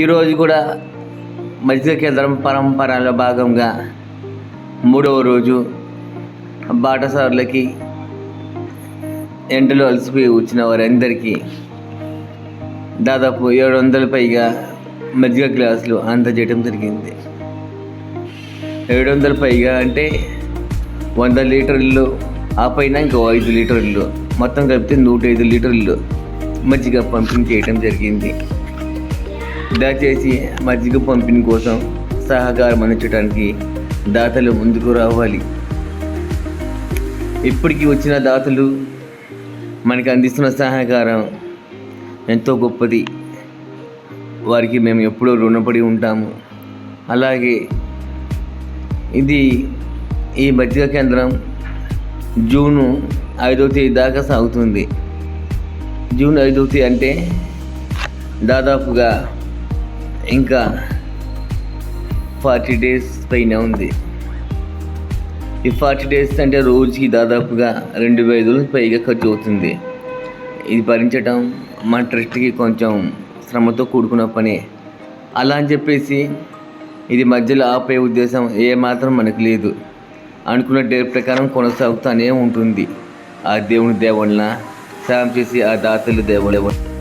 ఈరోజు కూడా మధ్య కేంద్రం పరంపరలో భాగంగా మూడవ రోజు బాటసారులకి ఎండలో అలసిపోయి వచ్చిన వారందరికీ దాదాపు ఏడు వందల పైగా మజ్జిగ గ్లాసులు అందజేయడం జరిగింది. ఏడు వందల పైగా అంటే వంద లీటర్లు ఆ పైన ఇంకో ఐదు లీటర్లు మొత్తం కలిపితే నూట ఐదు లీటర్లు మజ్జిగ పంపిణీ చేయడం జరిగింది. దయచేసి మజ్జిగ పంపిణీ కోసం సహకారం అందించడానికి దాతలు ముందుకు రావాలి. ఇప్పటికీ వచ్చిన దాతలు మనకి అందిస్తున్న సహకారం ఎంతో గొప్పది. వారికి మేము ఎప్పుడూ రుణపడి ఉంటాము. అలాగే ఇది ఈ మజ్జిగ కేంద్రం జూను ఐదవ తేదీ దాకా సాగుతుంది. జూన్ ఐదవ తేదీ అంటే దాదాపుగా ఇంకా ఫార్టీ డేస్ పైన ఉంది. ఈ ఫార్టీ డేస్ అంటే రోజుకి దాదాపుగా రెండు వేల పైగా ఖర్చు అవుతుంది. ఇది భరించడం మన ట్రస్ట్కి కొంచెం శ్రమతో కూడుకున్న పని. అలా అని చెప్పేసి ఇది మధ్యలో ఆపే ఉద్దేశం ఏమాత్రం మనకు లేదు. అనుకున్న డేట్ ప్రకారం కొనసాగుతూనే ఉంటుంది. ఆ దేవుని దేవుళ్ళ సాయం చేసి ఆ దాతలు దేవుడు